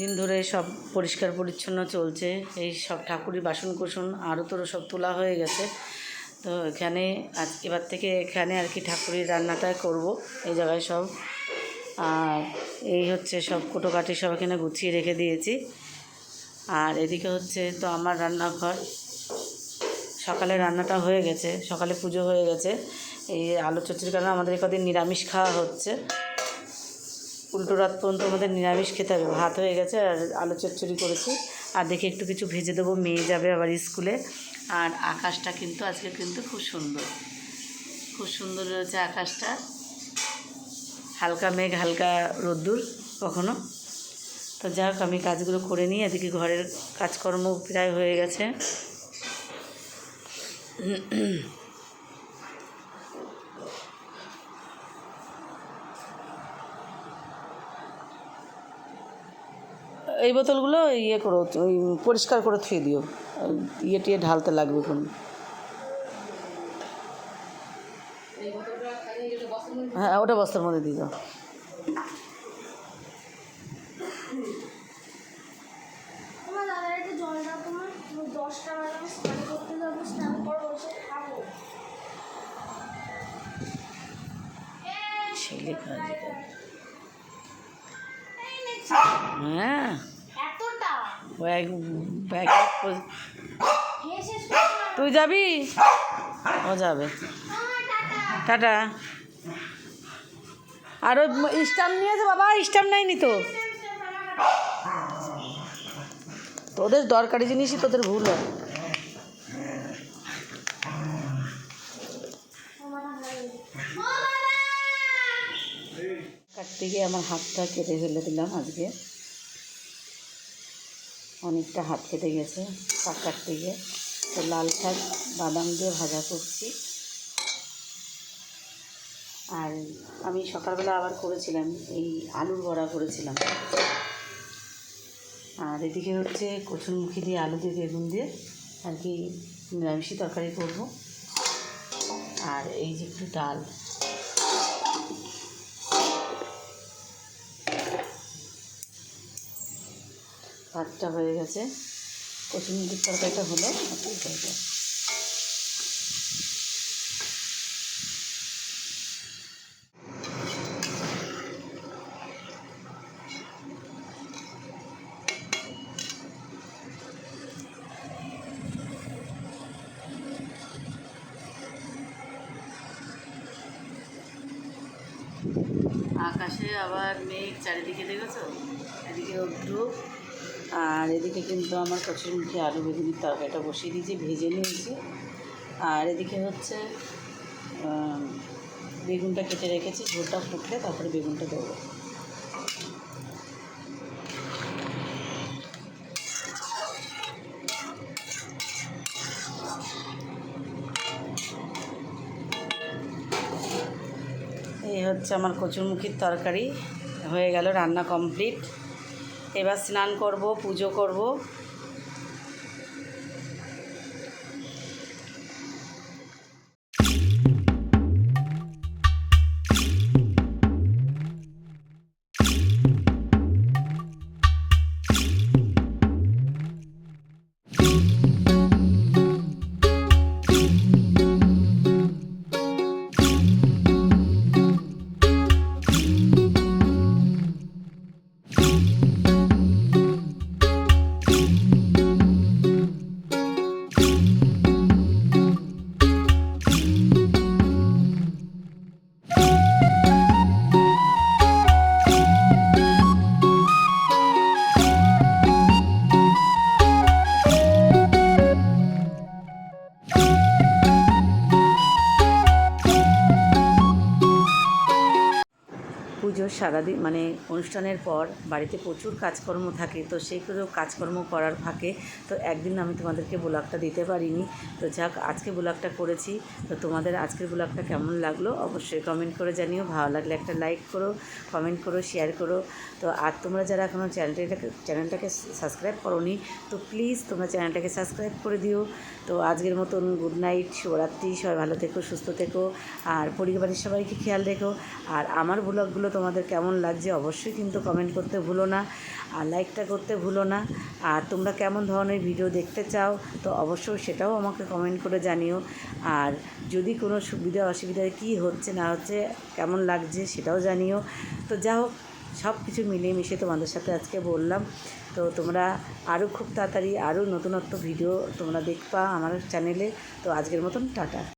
দিন ধরে সব পরিষ্কার পরিচ্ছন্ন চলছে। এই সব ঠাকুরের বাসন কুসন আরও তোরও সব তোলা হয়ে গেছে। তো এখানে আজ এবার থেকে এখানে আর কি ঠাকুরের রান্নাটা করব, এই জায়গায় সব। আর এই হচ্ছে সব কোটোকাটি সব এখানে গুছিয়ে রেখে দিয়েছি। আর এদিকে হচ্ছে তো আমার রান্নাঘর। সকালে রান্নাটা হয়ে গেছে, সকালে পুজো হয়ে গেছে। এই আলু চচ্চড়ির কারণে আমাদের কদিন নিরামিষ খাওয়া হচ্ছে। উল্টো রাত পর্যন্ত আমাদের নিরামিষ খেতে হবে। ভাত হয়ে গেছে আর আলু চচ্চড়ি করেছি। আর দেখি একটু কিছু ভেজে দেবো, মেয়ে যাবে আবার স্কুলে। আর আকাশটা কিন্তু আজকে কিন্তু খুব সুন্দর। খুব সুন্দর রয়েছে আকাশটা। হালকা মেঘ, হালকা রোদ্দুর কখনো। তো যাক আমি কাজগুলো করে নিই। এদিকে ঘরের কাজকর্ম প্রায় হয়ে গেছে। এই বোতলগুলো ইয়ে করো ওই পরিষ্কার করে থুয়ে দিও। ইয়ে টিয়ে ঢালতে লাগবে কোন। হ্যাঁ ওটা বস্তার মধ্যে দিয়ে দাও। ছেলে। হ্যাঁ। তুই যাবি? ও যাবে। টাটা। আর ওই স্টাম্প নিয়েছে বাবা স্টাম্প নেয়নি তো। তোদের দরকারি জিনিসই তোদের ভুল হয়। কাটতে গিয়ে আমার হাতটা কেটে ফেলে দিলাম আজকে। অনেকটা হাত কেটে গেছে শাক কাটতে গিয়ে তো লাল শাক, বাদাম দিয়ে ভাজা করছি। আর আমি সকালবেলা আবার করেছিলাম, এই আলুর বড়া করেছিলাম। আর এদিকে হচ্ছে কচুরমুখী দিয়ে আলু দিয়ে বেগুন দিয়ে আর কি নিরামিষি তরকারি করব। আর এই যে একটু ডাল। ভাতটা হয়ে গেছে। কচুরমুখির তরকারিটা হলো আকাশে আবার মেঘ চারিদিকে দেখেছ? এদিকে রৌদ্র আর এদিকে কিন্তু আমার কচুরমুখী আলু বেগুনির তরকারিটা বসিয়ে দিয়েছি, ভেজে নিয়েছি। আর এদিকে হচ্ছে বেগুনটা কেটে রেখেছি, ঝোলটা ফুটলে তারপরে বেগুনটা দেবো। এই হচ্ছে আমার কচুরমুখির তরকারি, হয়ে গেল রান্না কমপ্লিট। এবার স্নান করব পুজো করব। সারাদিন মানে অনুষ্ঠানের পর বাড়িতে প্রচুর কাজকর্ম থাকে, তো সেইগুলো কাজকর্ম করার ফাঁকে তো একদিন আমি তোমাদেরকে ব্লগটা দিতে পারিনি। তো যাক, আজকে ব্লগটা করেছি। তো তোমাদের আজকের ব্লগটা কেমন লাগল অবশ্যই কমেন্ট করে জানিও। ভালো লাগলে একটা লাইক করো কমেন্ট করো শেয়ার করো। তো আর তোমরা যারা এখনও চ্যানেলটাকে চ্যানেলটাকে সাবস্ক্রাইব করোনি, তো প্লিজ তোমরা চ্যানেলটাকে সাবস্ক্রাইব করে দিও। তো আজকের মতন গুড নাইট শুভরাত্রি, সবাই ভালো থেকো, সুস্থ থেকো। আর পরিবারের সবাইকে খেয়াল রেখো। আর আমার ব্লগগুলো তোমাদের কেমন লাগছে অবশ্যই কিন্তু কমেন্ট করতে ভুলো না, আর লাইকটা করতে ভুলো না, আর তোমরা কেমন ধরনের ভিডিও দেখতে চাও, তো অবশ্যই সেটাও আমাকে কমেন্ট করে জানিও, আর যদি কোনো সুবিধা অসুবিধায় কী হচ্ছে না হচ্ছে, কেমন লাগছে সেটাও জানিও, তো যা হোক সব কিছু মিলিয়ে মিশিয়ে তোমাদের সাথে আজকে বললাম, তো তোমরা আরও খুব তাড়াতাড়ি আরও নতুনত্ব ভিডিও তোমরা দেখবা আমার চ্যানেলে তো আজকের মতন টাটা।